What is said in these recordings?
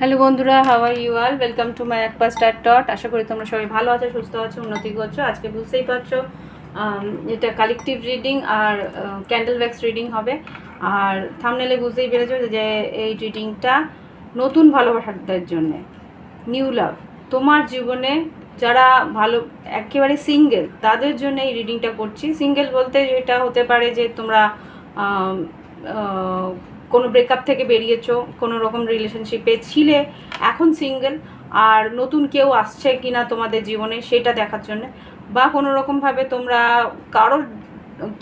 Hello বন্ধুরা how are you all welcome to my একপা star টট আশা করি তোমরা সবাই ভালো আছো, সুস্থ আছো, উন্নতি করছ। আজকে বুঝতেই পারছ এটা কালেকটিভ রিডিং আর ক্যান্ডেল ব্যাক্স রিডিং হবে। আর থামনেলে বুঝতেই পেরেছ যে এই রিডিংটা নতুন ভালোবাসাদের জন্যে। নিউ লাভ তোমার জীবনে যারা ভালো, একেবারে সিঙ্গেল তাদের জন্য এই রিডিংটা করছি। সিঙ্গেল বলতে এটা হতে পারে যে তোমরা কোনো ব্রেকআপ থেকে বেরিয়েছো, কোনো রকম রিলেশনশিপে ছিলে, এখন সিঙ্গেল আর নতুন কেউ আসছে কিনা তোমাদের জীবনে সেটা দেখার জন্য, বা কোনো রকমভাবে তোমরা কারোর,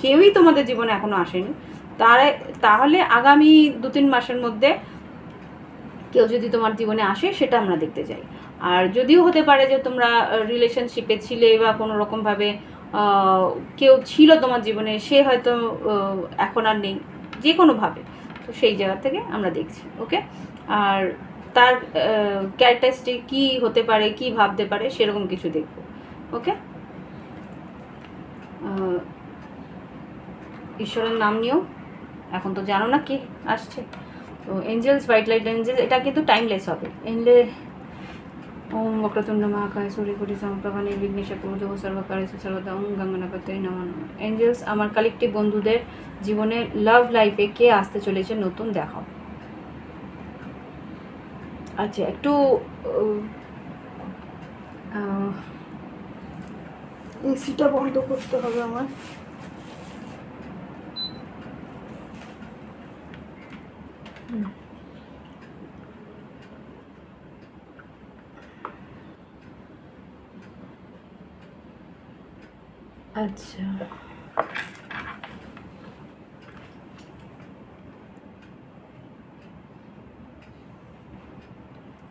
কেউই তোমাদের জীবনে এখনও আসেনি, তারে, তাহলে আগামী দু তিন মাসের মধ্যে কেউ যদি তোমার জীবনে আসে সেটা আমরা দেখতে চাই। আর যদিও হতে পারে যে তোমরা রিলেশনশিপে ছিলে বা কোনো রকমভাবে কেউ ছিল তোমার জীবনে, সে হয়তো এখন আর নেই যে কোনোভাবে তো সেই জায়গা থেকে আমরা দেখছি ওকে আর তার ক্যারেক্টারিস্টিক কি হতে পারে, কি ভাবতে পারে, সেরকম কিছু দেখব ওকে ঈশ্বরের নাম নিয়েও এখন তো জানো না কে আসছে। তো এঞ্জেলস হোয়াইট লাইট এঞ্জেলস এটা কিন্তু টাইমলেস হবে। এনলে ওম বক্রতুণ্ড মহাকায় সূর্যকোটি সমপ্রভা নির্বিঘ্নেশ পুজো সর্বকারে সর্বদা ওম গঙ্গনাপত্য নমন এঞ্জেলস আমার কালেকটিভ বন্ধুদের জীবনে লাভ লাইফে কে আসতে চলেছে নতুন দেখাও। আচ্ছা একটু এসিটা বন্ধ করতে হবে আমার। আচ্ছা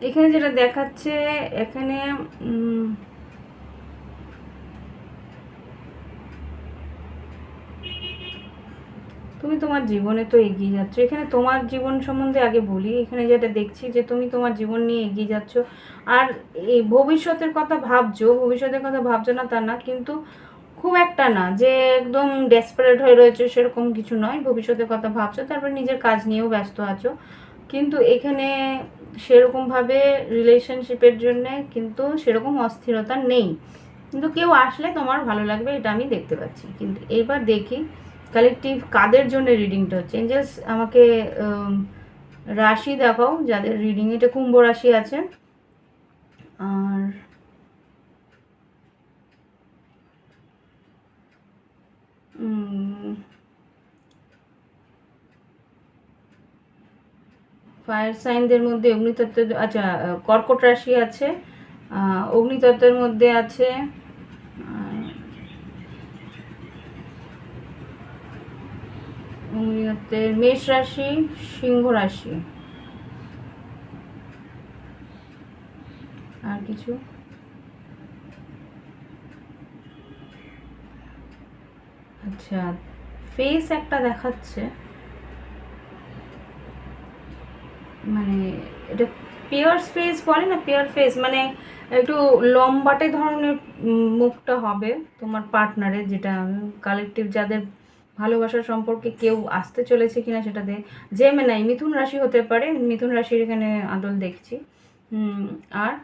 এখানে যেটা দেখাচ্ছে, এখানে তুমি তোমার জীবনে তো এগিয়ে যাচ্ছ। এখানে তোমার জীবন সম্বন্ধে আগে বলি। এখানে যেটা দেখছি যে তুমি তোমার জীবন নিয়ে এগিয়ে যাচ্ছ। আর এই ভবিষ্যতের কথা ভাবছ, ভবিষ্যতের কথা ভাবছ না তা না, কিন্তু খুব একটা না, যে একদম ডেসপারেট হয়ে রয়েছে সেরকম কিছু নয়, ভবিষ্যতের কথা ভাবছ, তারপর নিজের কাজ নিয়েও ব্যস্ত আছো। কিন্তু এখানে সেরকমভাবে রিলেশনশিপের জন্যে কিন্তু সেরকম অস্থিরতা নেই। কিন্তু কেউ আসলে তোমার ভালো লাগবে, এটা আমি দেখতে পাচ্ছি। কিন্তু এবার দেখি কালেকটিভ কাদের জন্য রিডিংটা হচ্ছে? এঞ্জেলস আমাকে রাশি দেখাও, যাদের রিডিং এটা কুম্ভ রাশি আছে। আর ফায়ার সাইনদের মধ্যে অগ্নিতত্ত্বের আচ্ছা কর্কট রাশি আছে অগ্নিতত্ত্বের মধ্যে আছে অগ্নিতত্ত্বের মেষ রাশি, সিংহ রাশি। আর কিছু? আচ্ছা ফেস একটা দেখাচ্ছে। মানে এটা পেয়ার ফেস বলে না পেয়ার ফেস মানে একটু লম্বাটে ধরনের মুখটা হবে তোমার পার্টনারের যেটা কালেকটিভ যাদের ভালোবাসার সম্পর্কে কেউ আসতে চলেছে কিনা সেটা দেখ যে নাই মিথুন রাশি হতে পারে, মিথুন রাশির এখানে আদল দেখছি। আর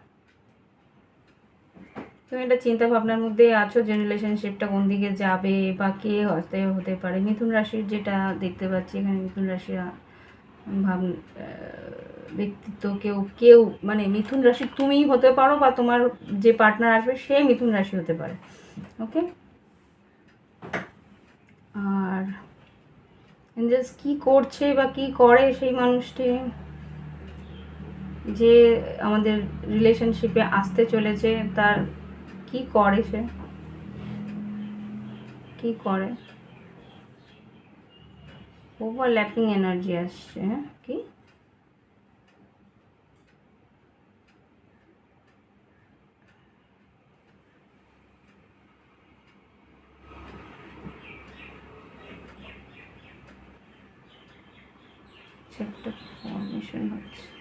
তুমি একটা চিন্তা ভাবনার মধ্যে আছো যে রিলেশনশিপটা কোন দিকে যাবে বা কে হতে হতে পারে? মিথুন রাশির যেটা দেখতে পাচ্ছি এখানে, মিথুন রাশির ভাব ব্যক্তিত্ব কেউ কেউ মানে মিথুন রাশি তুমিই হতে পারো বা তোমার যে পার্টনার আসবে সে মিথুন রাশি হতে পারে। ওকে আর জাস্ট কী করছে বা কি করে সেই মানুষটি? যে আমাদের রিলেশনশিপে আসতে চলেছে, তার কি করে সে? কি করে? ওভারল্যাপিং এনার্জি আসছে হ্যাঁ? কি? একটা ফর্মেশন হচ্ছে।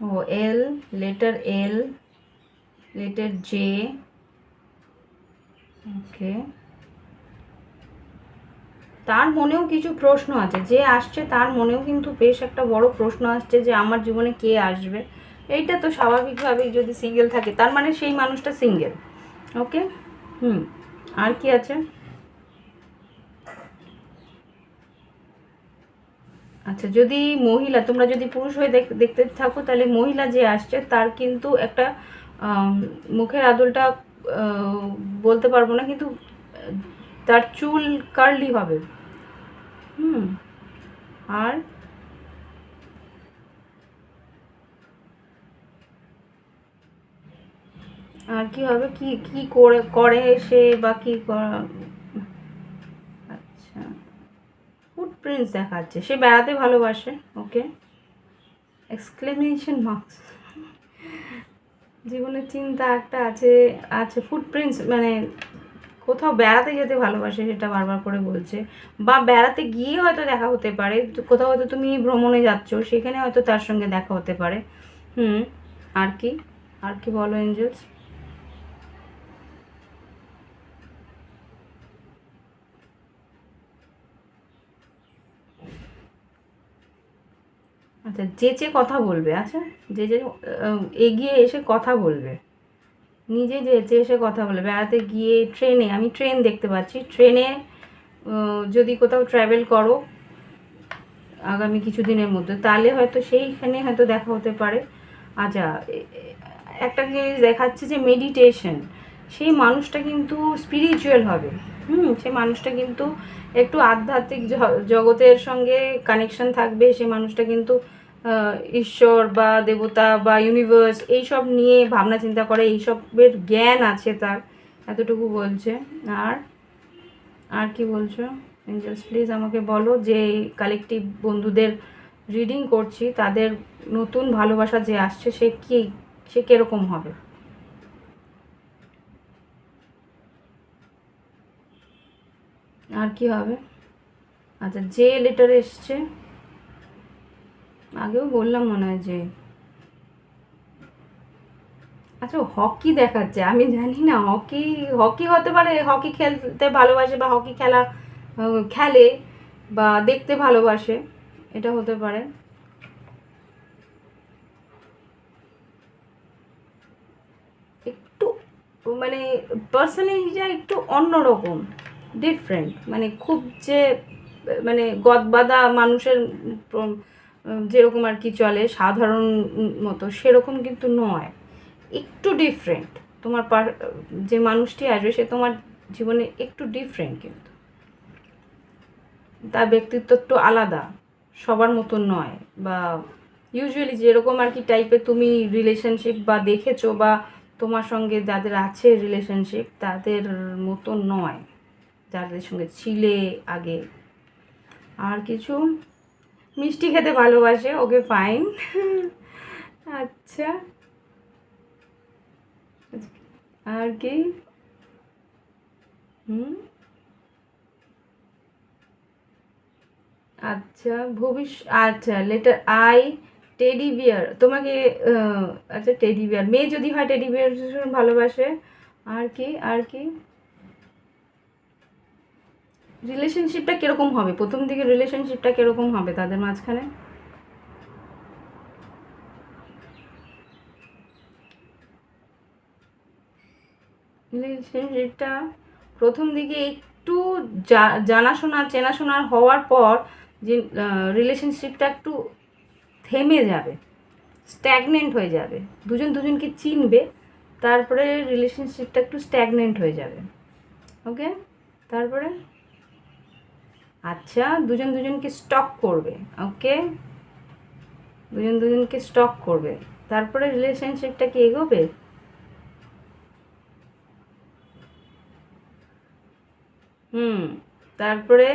ও L letter L letter J okay তার মনেও কিছু প্রশ্ন আছে। যে আসছে তার মনেও কিন্তু বেশ একটা বড় প্রশ্ন আসছে যে আমার জীবনে কে আসবে। এইটা তো স্বাভাবিকভাবেই যদি সিঙ্গেল থাকে, তার মানে সেই মানুষটা সিঙ্গেল ওকে হুম। আর কি আছে? আচ্ছা যদি মহিলা, তোমরা যদি পুরুষ হয়ে দেখ- দেখতে থাকো, তাহলে মহিলা যে আসছে, তার কিন্তু একটা মুখের আদলটা বলতে পারব না, কিন্তু, তার চুল কার্লি হবে। হুম, আর? আর কি হবে? কি কি করে করে সে বা কি আচ্ছা। ফুটপ্রিন্টস দেখাচ্ছে। সে বেড়াতে ভালোবাসে, ওকে? এক্সক্লেমেশন মার্কস জীবনের চিন্তা একটা আছে আছে ফুটপ্রিন্টস মানে কোথাও বেড়াতে যেতে ভালোবাসে সেটা বারবার করে বলছে। বা বেড়াতে গিয়ে হয়তো দেখা হতে পারে কোথাও হয়তো তুমি ভ্রমণে যাচ্ছ, সেখানে হয়তো তার সঙ্গে দেখা হতে পারে। হুম, আর কি? আর কি বলো এঞ্জেলস আচ্ছা যেচে কথা বলবে আচ্ছা? যে যে এগিয়ে এসে কথা বলবে। নিজে যেচে এসে কথা বলবে, বেড়াতে গিয়ে ট্রেনে, আমি ট্রেন দেখতে পাচ্ছি। ট্রেনে যদি কোথাও ট্রাভেল করো আগামী কিছুদিনের মধ্যে, তাহলে হয়তো সেইখানে হয়তো দেখা হতে পারে। আচ্ছা একটা জিনিস দেখাচ্ছে যে মেডিটেশন সেই মানুষটা কিন্তু স্পিরিচুয়াল হবে। হুম সে মানুষটা কিন্তু একটু আধ্যাত্মিক জগতের সঙ্গে কানেকশন থাকবে সে মানুষটা কিন্তু ঈশ্বর বা দেবতা বা ইউনিভার্স এইসব নিয়ে ভাবনা চিন্তা করে, এইসবের জ্ঞান আছে তার, এতটুকু বলছে। আর আর কি বলছো? এঞ্জেলস প্লিজ আমাকে বলো যে কালেকটিভ বন্ধুদের রিডিং করছি, তাদের নতুন ভালোবাসা যে আসছে, সে কী, সে কীরকম হবে? আর কি হবে? আচ্ছা যে লেটার এসছে, আগেও বললাম মনে হয় যে আচ্ছা হকি দেখাচ্ছে, আমি জানি না হকি হকি হতে পারে হকি খেলতে ভালোবাসে বা হকি খেলা খেলে বা দেখতে ভালোবাসে, এটা হতে পারে। একটু মানে পার্সোনালিটিটা একটু অন্যরকম। ডিফারেন্ট মানে খুব যে মানে গদবাদা মানুষের যেরকম আর কি চলে, সাধারণ মতো, সেরকম কিন্তু নয়। একটু ডিফারেন্ট তোমার পার, যে মানুষটি আসবে, সে তোমার জীবনে একটু ডিফারেন্ট কিন্তু। তার ব্যক্তিত্ব একটু আলাদা, সবার মতো নয়। বা ইউজুয়ালি যেরকম আর কি টাইপের তুমি রিলেশনশিপ বা দেখেছ বা তোমার সঙ্গে যাদের আছে রিলেশনশিপ তাদের মতো নয়। যাদের সঙ্গে ছিলে আগে। আর কিছু? মিষ্টি খেতে ভালোবাসে, ওকে ফাইন আচ্ছা। আর কি? আচ্ছা ভবিষ্য আচ্ছা লেটার আই টেডি বিয়ার তোমাকে আচ্ছা টেডি বিয়ার মেয়ে যদি হয় টেডি বিয়ার ভীষণ ভালোবাসে। আর কি আর কি? রিলেশনশিপটা কীরকম হবে? প্রথম দিকে রিলেশনশিপটা কীরকম হবে তাদের মাঝখানে? রিলেশনশিপটা প্রথম দিকে একটু জানাশোনা, চেনাশোনা হওয়ার পর যে রিলেশনশিপটা একটু থেমে যাবে স্ট্যাগনেন্ট হয়ে যাবে, দুজন দুজনকে চিনবে, তারপরে রিলেশনশিপটা একটু স্ট্যাগনেন্ট হয়ে যাবে। ওকে তারপরে? আচ্ছা দুজন দুজনকে স্টক করবে ওকে দুজন দুজনকে স্টক করবে। তারপরে রিলেশনশিপটা কি এগোবে? হুম, তারপরে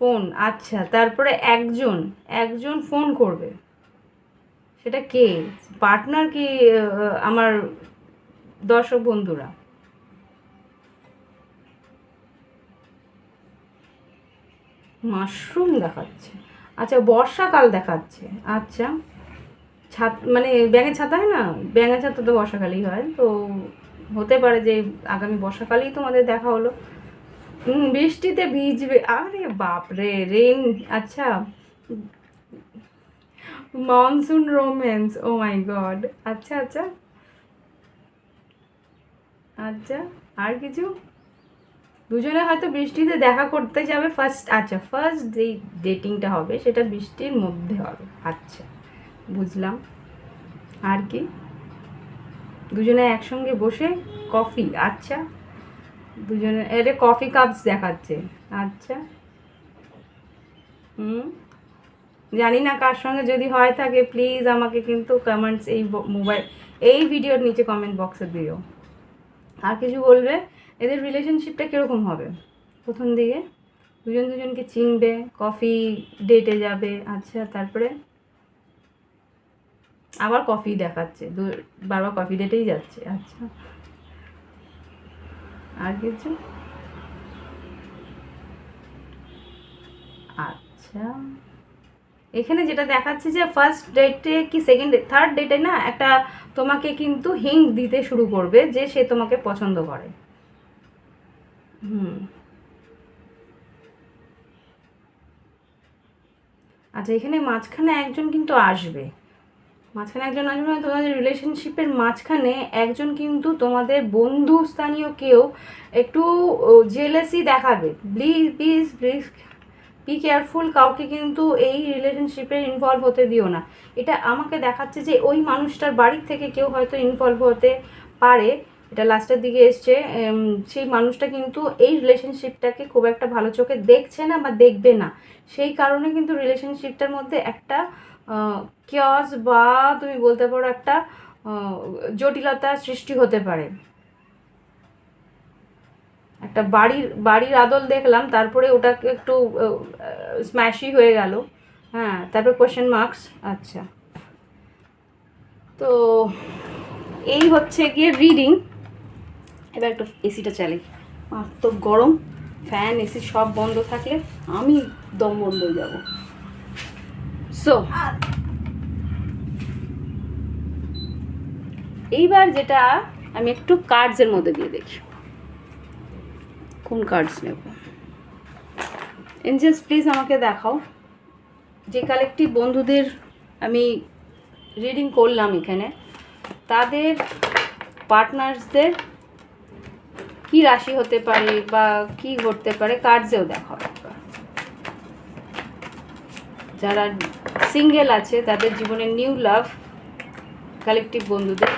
ফোন আচ্ছা তারপরে একজন একজন ফোন করবে। সেটা কে? পার্টনার কি আমার দর্শক বন্ধুরা? মাশরুম দেখাচ্ছে। আচ্ছা বর্ষাকাল দেখাচ্ছে। আচ্ছা ছাত মানে ব্যাঙের ছাতা হয় না? ব্যাঙের ছাতা তো বর্ষাকালেই হয়। তো হতে পারে যে আগামী বর্ষাকালেই তোমাদের দেখা হলো। বৃষ্টিতে ভিজবে। আরে বাপরে রেন আচ্ছা। Monsoon romance oh my god আচ্ছা আচ্ছা। আচ্ছা আর কিছু? দুজনে হয়তো বৃষ্টিতে দেখা করতে যাবে ফার্স্ট আচ্ছা ফার্স্ট যেই ডেটিংটা হবে সেটা বৃষ্টির মধ্যে হবে আচ্ছা বুঝলাম। আর কি? দুজনে একসঙ্গে বসে কফি আচ্ছা দুজনে এটা কফি কাপস দেখাচ্ছে আচ্ছা হুম, জানি না কার সঙ্গে যদি হয় থাকে প্লিজ আমাকে কিন্তু কমেন্টস এই মোবাইল এই ভিডিওর নিচে কমেন্ট বক্সে দিও। আর কিছু বলবে? এদের রিলেশনশিপটা কীরকম হবে? প্রথম দিকে দুজন দুজনকে চিনবে কফি ডেটে যাবে আচ্ছা তারপরে আবার কফি দেখাচ্ছে, দু- বারবার কফি ডেটেই যাচ্ছে আচ্ছা। আর কিছু? আচ্ছা। এখানে যেটা দেখাচ্ছে যে ফার্স্ট ডেটে কি সেকেন্ড ডে থার্ড ডেটে না একটা তোমাকে কিন্তু হিং দিতে শুরু করবে যে সে তোমাকে পছন্দ করে। হুম। আচ্ছা এখানে মাঝখানে একজন কিন্তু আসবে। মাঝখানে একজন আসবে মানে তোমাদের রিলেশনশিপের মাঝখানে একজন কিন্তু তোমাদের বন্ধু স্থানীয় কেউ একটু জেলেসি দেখাবে। Please please please be careful কাউকে কিন্তু এই রিলেশনশিপে ইনভলভ হতে দিও না। এটা আমাকে দেখাচ্ছে যে ওই মানুষটার বাড়ির থেকে কেউ হয়তো ইনভলভ হতে পারে। এটা লাস্টের দিকে এসছে সেই মানুষটা কিন্তু এই রিলেশনশিপটাকে খুব একটা ভালো চোখে দেখছে না বা দেখবে না। সেই কারণে কিন্তু রিলেশনশিপটার মধ্যে একটা কিয়স বা তুমি বলতে পারো একটা জটিলতা সৃষ্টি হতে পারে। একটা বাড়ির বাড়ির আদল দেখলাম, তারপরে ওটাকে একটু স্ম্যাশই হয়ে গেল। হ্যাঁ তারপর কোয়েশ্চেন মার্কস আচ্ছা। তো এই হচ্ছে গিয়ে রিডিং এবার একটু এসিটা চালাই তো গরম ফ্যান এসি সব বন্ধ থাকলে আমি দম বন্ধ হয়ে যাব। সো এইবার যেটা আমি একটু কার্ডসের মধ্যে দিয়ে দেখি। কোন কার্ডস নেব? এঞ্জেলস প্লিজ আমাকে দেখাও। যে কালেক্টিভ বন্ধুদের আমি রিডিং করলাম এখানে, তাদের পার্টনার্সদের কি রাশি হতে পারে বা কি ঘটতে পারে দেখাও একবার। যারা সিঙ্গেল আছে, তাদের জীবনে নিউ লাভ কালেকটিভ বন্ধুদের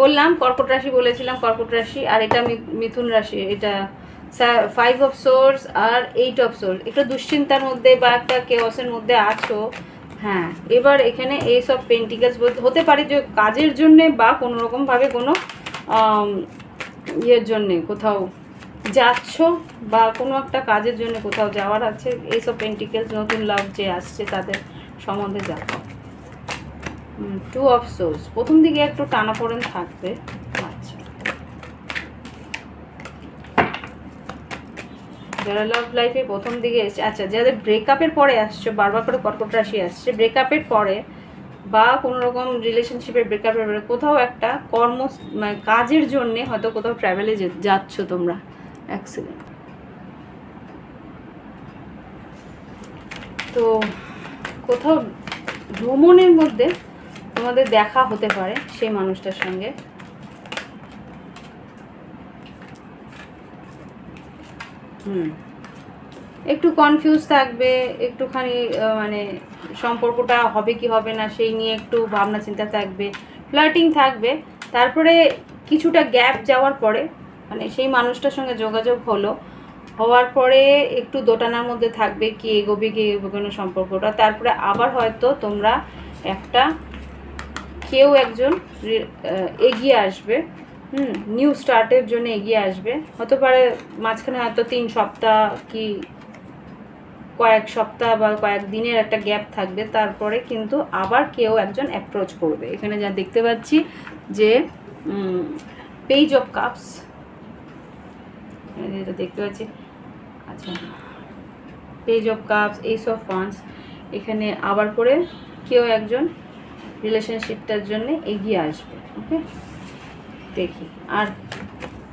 বললাম, কর্কট রাশি বলেছিলাম, কর্কট রাশি, আর এটা মিথুন রাশি, এটা ফাইভ অফ সোর্স আর এইট অফ সোর্স একটু দুশ্চিন্তার মধ্যে বা একটা কেওসের মধ্যে আছো হ্যাঁ এবার এখানে এই সব পেন্টিকালস হতে পারে যে কাজের জন্যে বা কোনো রকমভাবে কোনো ইয়ের জন্যে কোথাও যাচ্ছ বা কোনো একটা কাজের জন্য কোথাও যাওয়ার আছে এইসব পেন্টিকেলস নতুন লাভ যে আসছে তাদের সম্বন্ধে জানো টু অফ সোর্স প্রথম দিকে একটু টানাপোড়েন থাকবে আচ্ছা যারা লাভ লাইফে প্রথম দিকে এসছে আচ্ছা যাদের ব্রেকআপের পরে আসছে, বারবার করে কর্কট রাশি আসছে ব্রেকআপের পরে বা কোনো রকম রিলেশনশিপের ব্রেকআপের পরে কোথাও একটা কর্ম মানে কাজের জন্যে হয়তো কোথাও ট্রাভেলে যাচ্ছ তোমরা অ্যাক্সিডেন্ট তো কোথাও ভ্রমণের মধ্যে তোমাদের দেখা হতে পারে সেই মানুষটার সঙ্গে। হুম। একটু কনফিউজ থাকবে, একটুখানি মানে সম্পর্কটা হবে কি হবে না সেই নিয়ে একটু ভাবনা চিন্তা থাকবে ফ্লার্টিং থাকবে। তারপরে কিছুটা গ্যাপ যাওয়ার পরে মানে সেই মানুষটার সঙ্গে যোগাযোগ হলো, হওয়ার পরে একটু দোটানার মধ্যে থাকবে কি এগোবে কি এগোবে সম্পর্কটা। তারপরে আবার হয়তো তোমরা একটা, কেউ একজন এগিয়ে আসবে। হুম নিউ স্টার্টের জন্য এগিয়ে আসবে। হতে পারে মাঝখানে হয়তো তিন সপ্তাহ কি কয়েক সপ্তাহ বা কয়েক দিনের একটা গ্যাপ থাকবে। তারপরে কিন্তু আবার কেউ একজন অ্যাপ্রোচ করবে। এখানে যা দেখতে পাচ্ছি যে পেজ অফ কাপস যেটা দেখতে পাচ্ছি। আচ্ছা page of cups ace of wands এখানে আবার করে কেউ একজন রিলেশনশিপটার জন্য এগিয়ে আসবে। ওকে দেখি। আর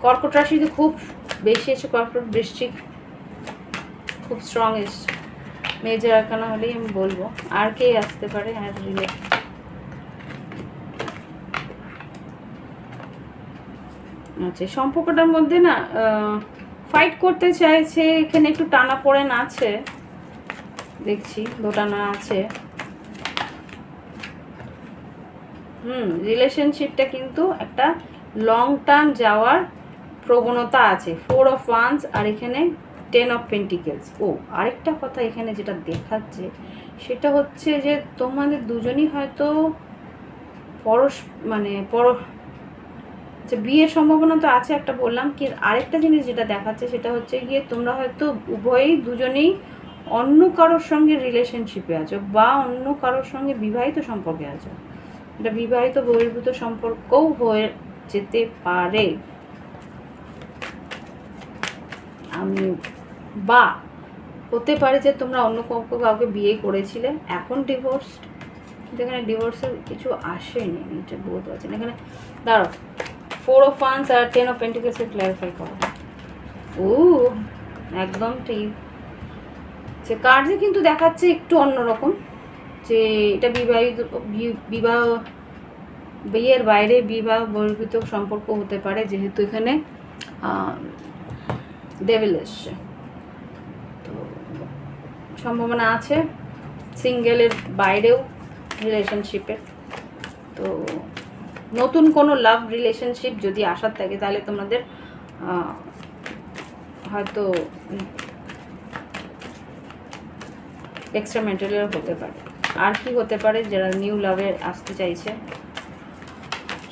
কর্কট রাশিতে খুব বেশি এসে কর্কট বৃশ্চিক খুব স্ট্রং এসছে। মেজর আকানা হলেই আমি বলব। আর কে আসতে পারে? আর রিলেট আচ্ছা সম্পর্কটার মধ্যে না ফাইট করতে চাইছে, এখানে একটু টানা পড়েন আছে। দেখছি দোটানা আছে। হুম রিলেশনশিপটা কিন্তু একটা লং টার্ম যাওয়ার প্রবণতা আছে। ফোর অফ ওয়ান্স আর এখানে টেন অফ পেন্টিকেলস ও, আরেকটা কথা এখানে যেটা দেখাচ্ছে, সেটা হচ্ছে যে তোমাদের দুজনই হয়তো পরশ মানে পর, যে বিয়ের সম্ভাবনা তো আছে একটা বললাম, কি আরেকটা জিনিস যেটা দেখাচ্ছে সেটা হচ্ছে গিয়ে তোমরা হয়তো উভয়েই দুজনেই অন্য কারোর সঙ্গে রিলেশনশিপে আছো বা অন্য কারোর সঙ্গে বিবাহিত সম্পর্কে আছো। এটা বিবাহিত বহির্ভূত সম্পর্কও হয়ে যেতে পারে। আমি বা হতে পারে যে তোমরা অন্য কাউকে কাউকে বিয়ে করেছিলে, এখন ডিভোর্স যেখানে ডিভোর্সের কিছু আসেনি, এটা বলতে পারছি না। এখানে দাঁড়ো ফোর অফ ফান্স আর টেন অফ পেন্টিকেলসে ক্ল্যারিফাই করো। ও একদম ঠিক। যে কার্ডে কিন্তু দেখাচ্ছে একটু অন্যরকম, যে এটা বিবাহিত বিবাহ বিয়ের বাইরে বিবাহ বহির্ভূত সম্পর্ক হতে পারে, যেহেতু এখানে ডেভিল এসছে। তো সম্ভাবনা আছে সিঙ্গেলের বাইরেও রিলেশনশিপের তো নতুন কোনো লাভ রিলেশনশিপ যদি আসার থাকে, তাহলে তোমাদের হয়তো এক্সট্রা মেটেরিয়াল হতে পারে। আর কি হতে পারে, যারা নিউ লাভে আসতে চাইছে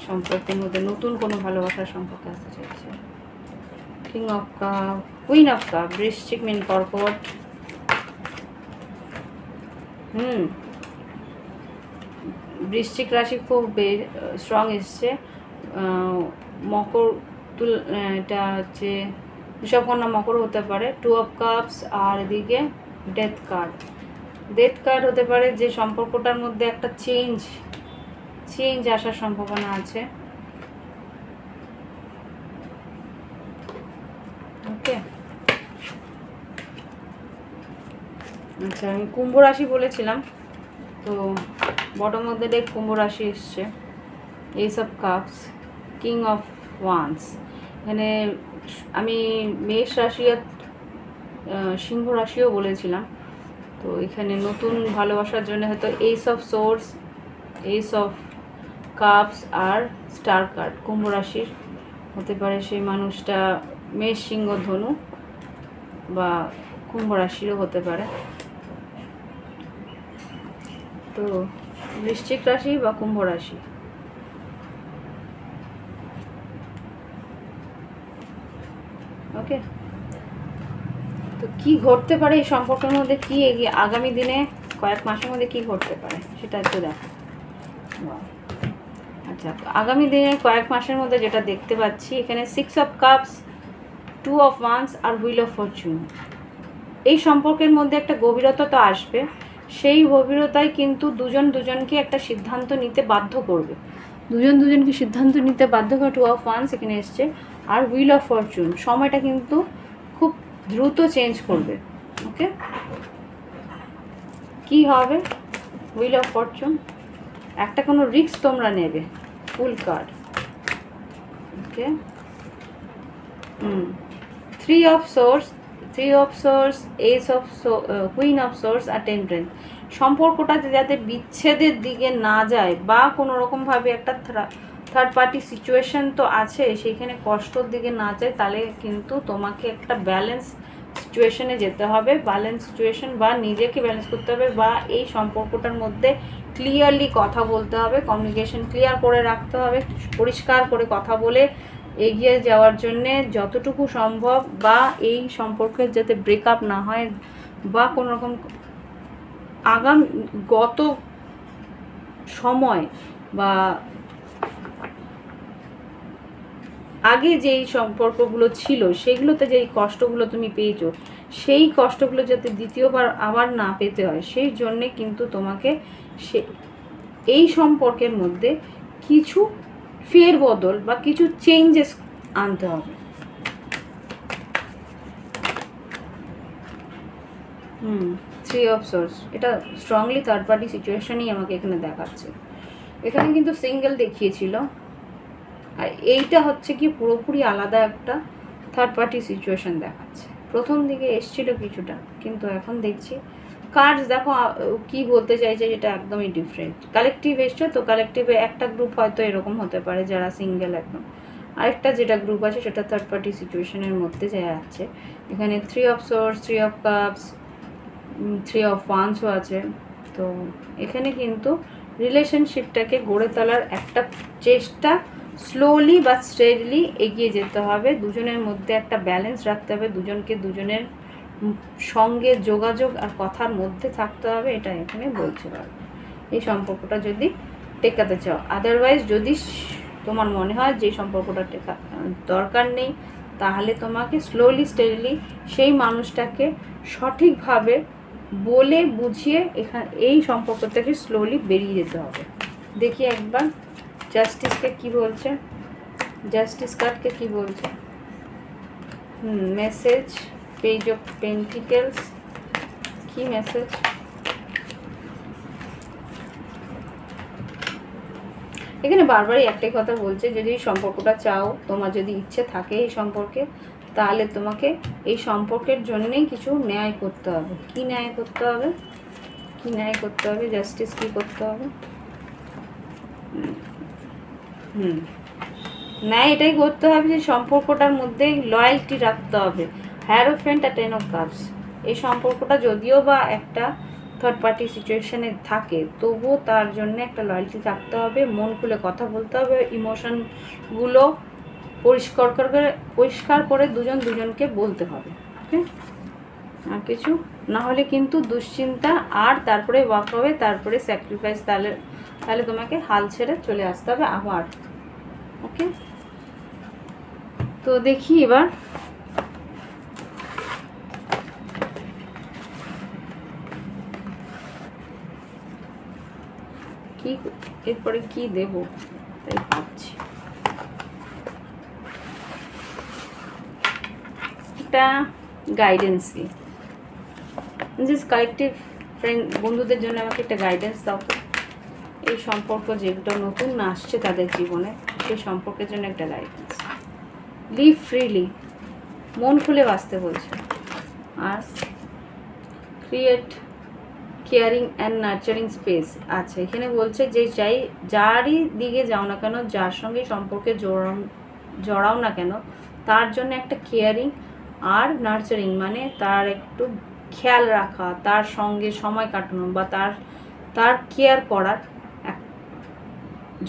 সম্পর্কের মধ্যে নতুন কোনো ভালোবাসার সম্পর্কে আসতে চাইছে king of cup queen of cup বৃশ্চিক মিন কর্কট হুম। বৃশ্চিক রাশি খুব বে স্ট্রং এসছে। মকর তুল এটা হচ্ছে ঋষভকন্যা মকর হতে পারে। টু অফ কাপস আর এদিকে ডেথ কার্ড ডেথ কার্ড হতে পারে যে সম্পর্কটার মধ্যে একটা চেঞ্জ চেঞ্জ আসার সম্ভাবনা আছে। ওকে আচ্ছা আমি কুম্ভ রাশি বলেছিলাম, তো বটম মধ্যে ডেক কুম্ভ রাশি এসছে। এইসব কাপস কিং অফ ওয়ান্স এখানে আমি মেষ রাশি আর সিংহ রাশিও বলেছিলাম। তো এখানে নতুন ভালোবাসার জন্য হয়তো ace of swords ace of cups R star card. কুম্ভ রাশির হতে পারে সেই মানুষটা মেষ, সিংহ, ধনু বা কুম্ভ রাশিরও হতে পারে। তো বৃশ্চিক রাশি বা কুম্ভ রাশি। ওকে? তো কি ঘটতে পারে এই সম্পর্কের মধ্যে? কি আগামী দিনে কয়েক মাসের মধ্যে কি ঘটতে পারে? সেটা একটু দেখো. আচ্ছা আগামী দিনে কয়েক মাসের মধ্যে যেটা দেখতে পাচ্ছি, এখানে six of cups two of wands R wheel of fortune এই সম্পর্কের মধ্যে একটা গভীরতা তো আসবে। সেই গভীরতায় কিন্তু দুজন দুজনকে একটা সিদ্ধান্ত নিতে বাধ্য করবে। দুজন দুজনকে সিদ্ধান্ত নিতে বাধ্য করে টু অফ ওয়ান্স এখানে এসছে আর হুইল অফ ফরচুন সময়টা কিন্তু খুব দ্রুত চেঞ্জ করবে। ওকে কি হবে? হুইল অফ ফরচুন একটা কোনো রিস্ক তোমরা নেবে। Fool card. Okay hmm. Three of swords three of swords ace of queen of swords R temperance সম্পর্কটা যাতে বিচ্ছেদের দিকে না যায় বা কোনো রকমভাবে একটা থার্ড পার্টি সিচুয়েশন তো আছে, সেখানে কষ্টর দিকে না যায়, তাহলে কিন্তু তোমাকে একটা ব্যালেন্স সিচুয়েশনে যেতে হবে। ব্যালেন্স সিচুয়েশন বা নিজেকে ব্যালেন্স করতে হবে বা এই সম্পর্কটার মধ্যে ক্লিয়ারলি কথা বলতে হবে কমিউনিকেশন ক্লিয়ার করে রাখতে হবে, পরিষ্কার করে কথা বলে এগিয়ে যাওয়ার জন্যে যতটুকু সম্ভব বা এই সম্পর্কের যাতে ব্রেকআপ না হয় বা কোনো রকম আগাম, গত সময় বা আগে যেই সম্পর্কগুলো ছিল, সেগুলোতে যেই কষ্টগুলো তুমি পেয়েছ, সেই কষ্টগুলো যাতে দ্বিতীয়বার আবার না পেতে হয়, সেই জন্যে কিন্তু তোমাকে সে। এই সম্পর্কের মধ্যে কিছু ফের বদল বা কিছু চেঞ্জেস আনতে হবে। হুম থ্রি অফ সোর্স এটা স্ট্রংলি থার্ড পার্টি সিচুয়েশনই আমাকে এখানে দেখাচ্ছে। এখানে কিন্তু সিঙ্গেল দেখিয়েছিল। আর এইটা হচ্ছে কি পুরোপুরি আলাদা একটা থার্ড পার্টি সিচুয়েশন দেখাচ্ছে। প্রথম দিকে এসছিল কিছুটা, কিন্তু এখন দেখছি কার্ডস দেখো কি বলতে চাইছে যেটা একদমই ডিফারেন্ট কালেকটিভ এসছে তো কালেকটিভে একটা গ্রুপ হয়তো এরকম হতে পারে যারা সিঙ্গেল একদম। আরেকটা যেটা গ্রুপ আছে সেটা থার্ড পার্টি সিচুয়েশনের মধ্যে যা যাচ্ছে এখানে three of swords three of cups three of ওয়ান্সও আছে। তো এখানে কিন্তু রিলেশনশিপটাকে গড়ে তোলার একটা চেষ্টা স্লোলি বা স্টেডলি এগিয়ে যেতে হবে। দুজনের মধ্যে একটা ব্যালেন্স রাখতে হবে। দুজনকে দুজনের সঙ্গে যোগাযোগ আর কথার মধ্যে থাকতে হবে, এটা এখানে বলতে পারবে এই সম্পর্কটা যদি টেকাতে চাও। আদারওয়াইজ যদি তোমার মনে হয় যে সম্পর্কটা টেকা, দরকার নেই, তাহলে তোমাকে স্লোলি স্টেডলি সেই মানুষটাকে সঠিকভাবে বলে বুঝিয়ে এখানে এই সম্পর্ক থেকে স্লোলি বেরিয়ে যেতে হবে। দেখি একবার জাস্টিসকে কি বলছে? জাস্টিস কার্ডকে কি বলছে? হুম মেসেজ পেজ অফ পেন্টিকেলস কি মেসেজ এখানে বারবারই একটাই কথা বলছে, যদি এই সম্পর্কটা চাও, তোমার যদি ইচ্ছে থাকে এই সম্পর্কে, তাহলে তোমাকে এই সম্পর্কের জন্যেই কিছু ন্যায় করতে হবে। কি ন্যায় করতে হবে? কি ন্যায় করতে হবে? জাস্টিস কি করতে হবে? হুম। ন্যায় এটাই করতে হবে যে সম্পর্কটার মধ্যে লয়্যালটি রাখতে হবে। হ্যারোফেন্ট আর টেন অফ কাপস এই সম্পর্কটা যদিও বা একটা থার্ড পার্টি সিচুয়েশানে থাকে, তবুও তার জন্য একটা লয়্যালটি থাকতে হবে, মন খুলে কথা বলতে হবে ইমোশনগুলো পরিষ্কার করে পরিষ্কার করে দুজন দুজনকে বলতে হবে ওকে আর কিছু? না হলে কিন্তু দুশ্চিন্তা, আর তারপরে ওয়াক হবে, তারপরে স্যাক্রিফাইস তাহলে তাহলে তোমাকে হাল ছেড়ে চলে আসতে হবে আবার। ওকে তো দেখি এবার। কি, এরপরে কি দেব? তাই ভাবছি। একটা গাইডেন্স দিই জাস্ট কালেকটিভ ফ্রেন্ড বন্ধুদের জন্য আমাকে একটা গাইডেন্স দাও তো। এই সম্পর্ক যেগুলো নতুন, আসছে তাদের জীবনে, সেই সম্পর্কের জন্য একটা গাইডেন্স লিভ ফ্রিলি মন খুলে বাঁচতে বলছে। আর create caring and nurturing space আচ্ছা এখানে বলছে যে যাই, যারই দিকে যাও না কেন, যার সঙ্গে সম্পর্কে জড়াও জড়াও না কেন, তার জন্য একটা কেয়ারিং আর নার্চারিং মানে তার একটু খেয়াল রাখা, তার সঙ্গে সময় কাটানো বা তার তার কেয়ার করার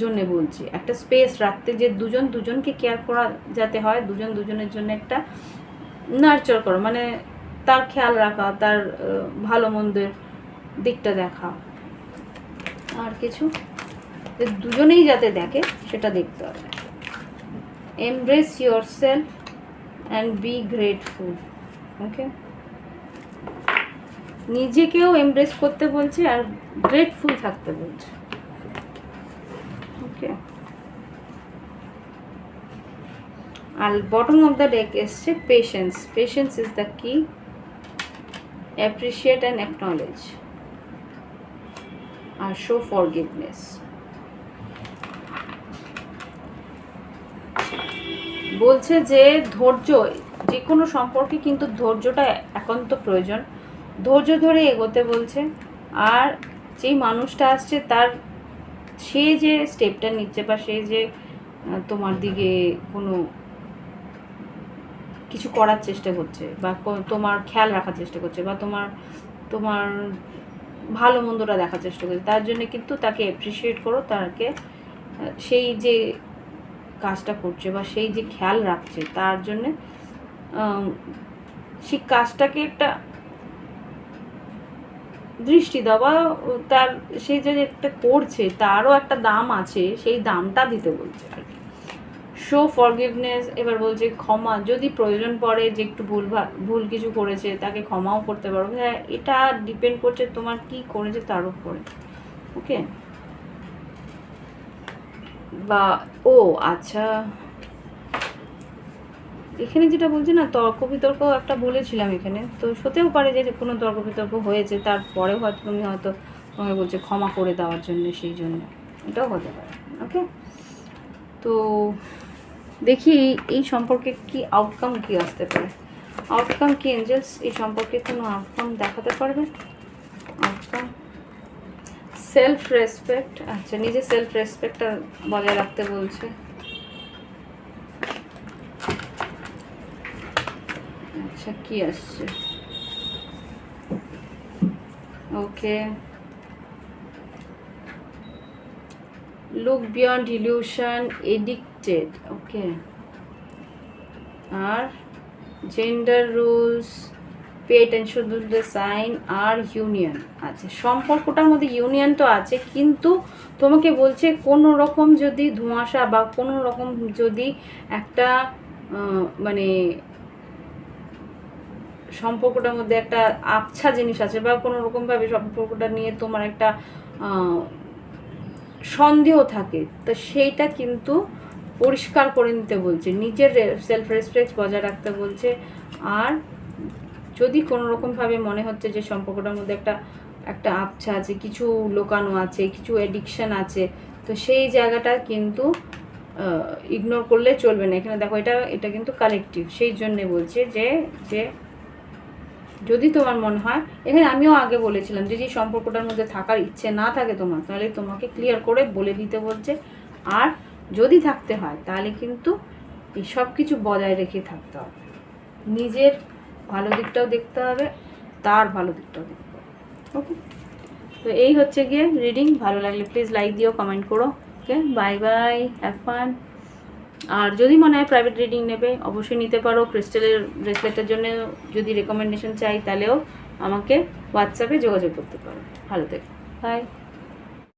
জন্যে বলছি। একটা স্পেস রাখতে যে দুজন দুজনকে কেয়ার করা যাতে হয়, দুজন দুজনের জন্য একটা নার্চার করা মানে তার খেয়াল রাখা, তার ভালো মন্দের দিকটা দেখা। আর কিছু? দুজনেই যাতে দেখে, সেটা দেখতে হবে। Embrace yourself and be grateful okay নিজেকেও এমব্রেস করতে বলছে আর গ্রেটফুল থাকতে বলছে। ওকে আর বটম অফ দ্য ডেক এসছে patience patience is the key appreciate and acknowledge R show forgiveness বলছে যে ধৈর্য যে কোনো সম্পর্কে কিন্তু ধৈর্যটা একান্ত প্রয়োজন। ধৈর্য ধরে এগোতে বলছে। আর যেই মানুষটা আসছে, তার সে যে স্টেপটা নিচ্ছে বা সে যে তোমার দিকে কোনো কিছু করার চেষ্টা করছে বা তোমার খেয়াল রাখার চেষ্টা করছে বা তোমার তোমার ভালো মন্দটা দেখার চেষ্টা করছে, তার জন্য কিন্তু তাকে অ্যাপ্রিসিয়েট করো, তাকে সেই যে কাজটা করছে বা সেই যে খেয়াল রাখছে, তার জন্যে সেই কাজটাকে একটা দৃষ্টি দাও বা তার, সে যে একটা করছে, তারও একটা দাম আছে, সেই দামটা দিতে বলছে আর কি। শো ফরগিভনেস এবার বলছে ক্ষমা, যদি প্রয়োজন পড়ে যে একটু ভুল ভুল কিছু করেছে, তাকে ক্ষমাও করতে পারো। হ্যাঁ এটা ডিপেন্ড করছে তোমার কি করেছে তার উপরে ওকে বা, ও আচ্ছা এখানে যেটা বলছি না তর্ক বিতর্ক একটা বলেছিলাম এখানে। তো হতেও পারে যে কোনো তর্ক বিতর্ক হয়েছে, তারপরেও হয়তো তুমি হয়তো তোমাকে বলছে ক্ষমা করে দেওয়ার জন্য, সেই জন্য। এটাও হতে পারে ওকে তো দেখি এই- সম্পর্কে কি আউটকাম কি আসতে পারে? আউটকাম কি এঞ্জেলস এই সম্পর্কে কোনো আউটকাম দেখাতে পারবে? আউটকাম সেলফ রেসপেক্ট আচ্ছা নিজে সেলফ রেসপেক্টটা বজায় রাখতে বলছে। আচ্ছা কি আসছে? Okay look beyond illusion addicted okay আর জেন্ডার রুলস পেট অ্যান্ড টু দ্য সাইন আর ইউনিয়ন আচ্ছা সম্পর্কটার মধ্যে ইউনিয়ন তো আছে, কিন্তু তোমাকে বলছে কোনো রকম যদি ধোঁয়াশা বা কোনো রকম যদি একটা মানে সম্পর্কটার মধ্যে একটা আবছা জিনিস আছে বা কোনো রকমভাবে সম্পর্কটা নিয়ে তোমার একটা সন্দেহ থাকে, তো সেইটা কিন্তু পরিষ্কার করে নিতে বলছে, নিজের সেলফ রেসপেক্ট বজায় রাখতে বলছে। আর যদি কোনো রকমভাবে মনে হচ্ছে যে সম্পর্কটার মধ্যে একটা একটা আবছা আছে, কিছু লোকানো আছে, কিছু অ্যাডিকশান আছে, তো সেই জায়গাটা কিন্তু ইগনোর করলে চলবে না। এখানে দেখো এটা এটা কিন্তু কালেকটিভ সেই জন্যে বলছে যে যে যদি তোমার মনে হয়, এখানে আমিও আগে বলেছিলাম যদি সম্পর্কটার মধ্যে থাকার ইচ্ছে না থাকে তোমার, তাহলে তোমাকে ক্লিয়ার করে বলে দিতে বলছে। আর যদি থাকতে হয়, তাহলে কিন্তু এই সব কিছু বজায় রেখে থাকতে হবে। নিজের ভালো দিকটাও দেখতে হবে, তার ভালো দিকটাও দেখতে হবে। ওকে তো এই হচ্ছে গিয়ে রিডিং ভালো লাগলে প্লিজ লাইক দিও কমেন্ট করো। Okay bye bye have fun আর যদি মনে হয় প্রাইভেট রিডিং নেবে, অবশ্যই নিতে পারো। ক্রিস্টালের ব্রেসলেটের জন্য যদি রেকমেন্ডেশন চাই, তাহলেও আমাকে হোয়াটসঅ্যাপে যোগাযোগ করতে পারো। ভালো থেকো। বাই